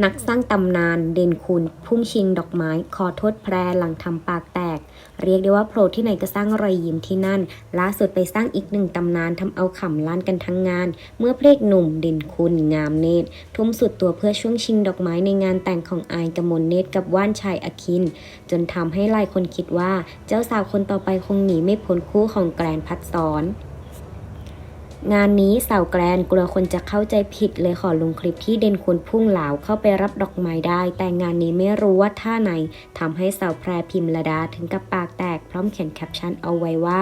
นักสร้างตำนานเด่นคุณ พุ่งชิงดอกไม้ ขอโทษแพรหลังทำปากแตก เรียกได้ว่าโผล่ที่ไหนก็สร้างรอยยิ้มที่นั่น ล่าสุดไปสร้างอีกหนึ่งตำนานทำเอาขำล้านกันทั้งงาน เมื่อเพลงหนุ่มเด่นคุณงามเนตร ทุ่มสุดตัวเพื่อช่วงชิงดอกไม้ในงานแต่งของอายกมลเนตรกับว่านชายอคิน จนทำให้หลายคนคิดว่า เจ้าสาวคนต่อไปคงหนีไม่พ้นคู่ของแกรนพัดสอน งานนี้สาวแกรนกลัวคนจะเข้าใจผิดเลยขอลงคลิปที่เด่นคุณพุ่งเหลาเข้าไปรับดอกไม้ได้ แต่งานนี้ไม่รู้ว่าท่าไหนทำให้สาวแพรพิมระดาถึงกับปากแตกพร้อมเขียนแคปชั่นเอาไว้ว่า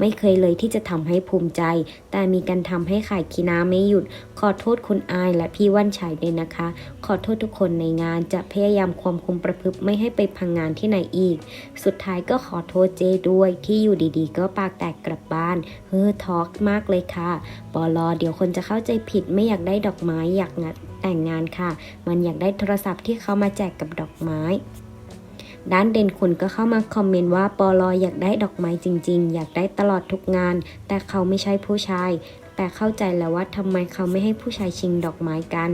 ไม่เคยเลยที่จะทำให้ภูมิใจ แต่มีการทำให้ขายคีน้าไม่หยุด ขอโทษคุณอายและพี่ว่านชัยด้วยนะคะ ขอโทษทุกคนในงานจะพยายามความคุมประพฤติไม่ให้ไปพังงานที่ไหนอีก สุดท้ายก็ขอโทษเจด้วยที่อยู่ดีๆ ก็ปากแตกกลับบ้านเฮ้อทอกมากเลยค่ะปอลอเดี๋ยวคนจะเข้าใจผิดไม่อยากได้ดอกไม้อยากแต่งงานค่ะ มันอยากได้โทรศัพท์ที่เขามาแจกกับดอกไม้ด้านเด่นคุณก็เข้ามาคอมเมนต์ว่าปอลออยากได้ดอกไม้จริง ๆ อยากได้ตลอดทุกงาน แต่เขาไม่ใช่ผู้ชาย แต่เข้าใจแล้วว่าทำไมเขาไม่ให้ผู้ชายชิงดอกไม้กัน